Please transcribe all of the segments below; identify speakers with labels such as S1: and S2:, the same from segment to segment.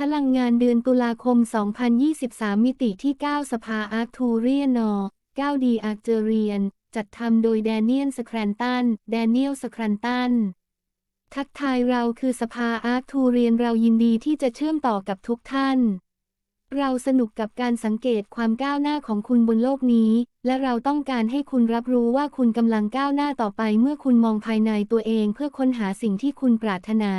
S1: พลังงานเดือนตุลาคม 2023 มิติที่ 9 สภาอาร์ทูเรียนอ9ดีอาร์เจเรียน จัดทำโดยแดเนียลสแครนตัน แดเนียลสแครนตัน ทักทายเราคือสภาอาร์ทูเรียนเรายินดีที่จะเชื่อมต่อกับทุกท่าน เราสนุกกับการสังเกตความก้าวหน้าของคุณบนโลกนี้ และเราต้องการให้คุณรับรู้ว่าคุณกำลังก้าวหน้าต่อไปเมื่อคุณมองภายในตัวเองเพื่อค้นหาสิ่งที่คุณปรารถนา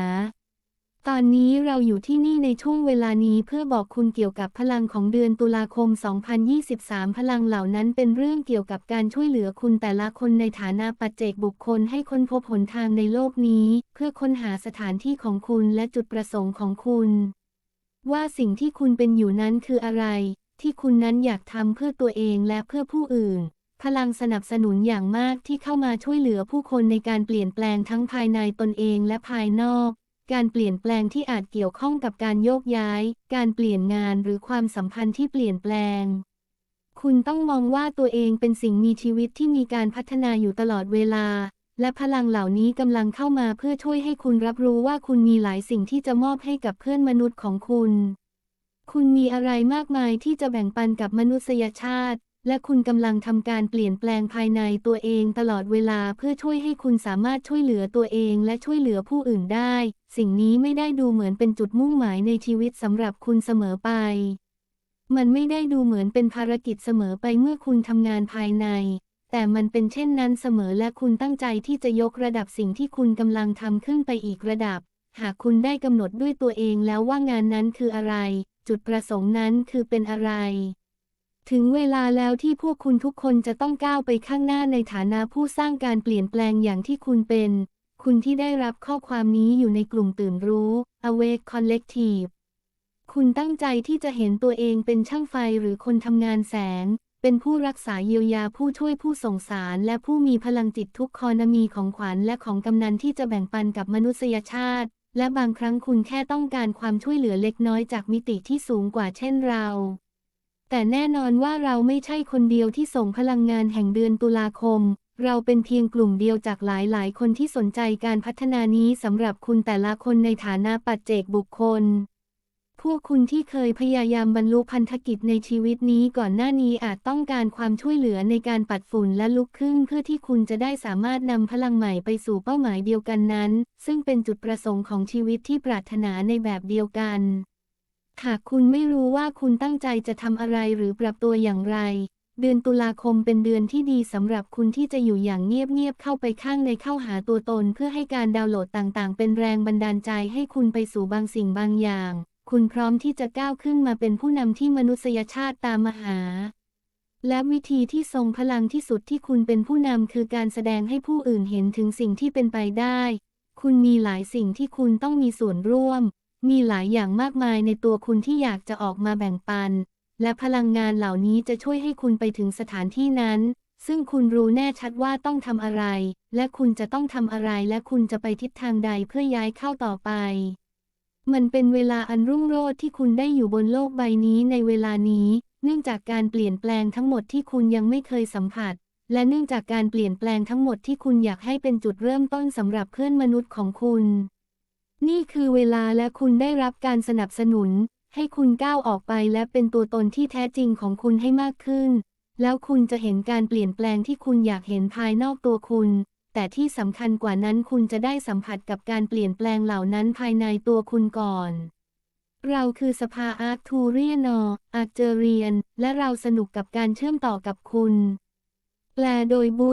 S1: ตอนนี้เราอยู่ที่นี่ในช่วงเวลานี้เพื่อบอกคุณเกี่ยวกับพลังของเดือนตุลาคม 2023 พลังเหล่านั้นเป็นเรื่องเกี่ยวกับการช่วยเหลือคุณแต่ละคนในฐานะปัจเจกบุคคลให้ค้นพบหนทางในโลกนี้ เพื่อค้นหาสถานที่ของคุณและจุดประสงค์ของคุณ ว่าสิ่งที่คุณเป็นอยู่นั้นคืออะไร ที่คุณนั้นอยากทำเพื่อตัวเองและเพื่อผู้อื่นพลังสนับสนุนอย่างมากที่เข้ามาช่วยเหลือผู้คนในการเปลี่ยนแปลงทั้งภายในตนเองและภายนอก การเปลี่ยนแปลงที่อาจเกี่ยวข้องกับการโยกย้าย การเปลี่ยนงานหรือความสัมพันธ์ที่เปลี่ยนแปลง คุณต้องมองว่าตัวเองเป็นสิ่งมีชีวิตที่มีการพัฒนาอยู่ตลอดเวลา และพลังเหล่านี้กำลังเข้ามาเพื่อช่วยให้คุณรับรู้ว่าคุณมีหลายสิ่งที่จะมอบให้กับเพื่อนมนุษย์ของคุณ คุณมีอะไรมากมายที่จะแบ่งปันกับมนุษยชาติ และคุณกำลังทำการเปลี่ยนแปลงภายในตัวเองตลอดเวลาเพื่อช่วยให้คุณสามารถช่วยเหลือตัวเองและช่วยเหลือผู้อื่นได้ สิ่งนี้ไม่ได้ดูเหมือนเป็นจุดมุ่งหมายในชีวิตสำหรับคุณเสมอไป มันไม่ได้ดูเหมือนเป็นภารกิจเสมอไปเมื่อคุณทำงานภายใน แต่มันเป็นเช่นนั้นเสมอและคุณตั้งใจที่จะยกระดับสิ่งที่คุณกำลังทำขึ้นไปอีกระดับ หากคุณได้กำหนดด้วยตัวเองแล้วว่างานนั้นคืออะไร จุดประสงค์นั้นคือเป็นอะไร ถึงเวลาแล้วที่พวกคุณทุกคนจะต้องก้าวไปข้างหน้าในฐานะผู้สร้างการเปลี่ยนแปลงอย่างที่คุณเป็น คุณที่ได้รับข้อความนี้อยู่ในกลุ่มตื่นรู้ Awake Collective คุณตั้งใจที่จะเห็นตัวเองเป็นช่างไฟหรือคนทำงานแสง เป็นผู้รักษาเยียวยาผู้ช่วยผู้ส่งสาร และผู้มีพลังจิตทุกคอนมีของขวัญและของกำนันที่จะแบ่งปันกับมนุษยชาติ และบางครั้งคุณแค่ต้องการความช่วยเหลือเล็กน้อยจากมิติที่สูงกว่าเช่นเรา แต่แน่นอนว่าเราไม่ใช่คนเดียวที่ส่งพลังงานแห่งเดือนตุลาคม เราเป็นเพียงกลุ่มเดียวจากหลายๆ คนที่สนใจการพัฒนานี้สำหรับคุณแต่ละคนในฐานะปัจเจกบุคคล พวกคุณที่เคยพยายามบรรลุพันธกิจในชีวิตนี้ก่อนหน้านี้อาจต้องการความช่วยเหลือในการปัดฝุ่นและลุกขึ้นเพื่อที่คุณจะได้สามารถนำพลังใหม่ไปสู่เป้าหมายเดียวกันนั้น ซึ่งเป็นจุดประสงค์ของชีวิตที่ปรารถนาในแบบเดียวกัน หากคุณไม่รู้ว่าคุณตั้งใจจะทำอะไรหรือปรับตัวอย่างไร เดือนตุลาคมเป็นเดือนที่ดีสำหรับคุณที่จะอยู่อย่างเงียบๆเข้าไปข้างในเข้าหาตัวตน เพื่อให้การดาวน์โหลดต่างๆ เป็นแรงบันดาลใจให้คุณไปสู่บางสิ่งบางอย่าง คุณพร้อมที่จะก้าวขึ้นมาเป็นผู้นำที่มนุษยชาติตามมาหา และวิธีที่ทรงพลังที่สุดที่คุณเป็นผู้นำคือการแสดงให้ผู้อื่นเห็นถึงสิ่งที่เป็นไปได้ คุณมีหลายสิ่งที่คุณต้องมีส่วนร่วม มีหลายอย่างมากมายในตัวคุณที่อยากจะออกมาแบ่งปัน และพลังงานเหล่านี้จะช่วยให้คุณไปถึงสถานที่นั้น ซึ่งคุณรู้แน่ชัดว่าต้องทำอะไร และคุณจะต้องทำอะไร และคุณจะไปทิศทางใดเพื่อย้ายเข้าต่อไป มันเป็นเวลาอันรุ่งโรจน์ที่คุณได้อยู่บนโลกใบนี้ในเวลานี้ เนื่องจากการเปลี่ยนแปลงทั้งหมดที่คุณยังไม่เคยสัมผัส และเนื่องจากการเปลี่ยนแปลงทั้งหมดที่คุณอยากให้เป็นจุดเริ่มต้นสำหรับเพื่อนมนุษย์ของคุณ นี่คือเวลาและคุณได้รับการสนับสนุน ให้คุณก้าวออกไปและเป็นตัวตนที่แท้จริงของคุณให้มากขึ้น แล้วคุณจะเห็นการเปลี่ยนแปลงที่คุณอยากเห็นภายนอกตัวคุณ แต่ที่สำคัญกว่านั้นคุณจะได้สัมผัสกับการเปลี่ยนแปลงเหล่านั้นภายในตัวคุณก่อน เราคือสภาอาร์ทูเรียนออาร์เจเรียน และเราสนุกกับการเชื่อมต่อกับคุณ แปลโดยบู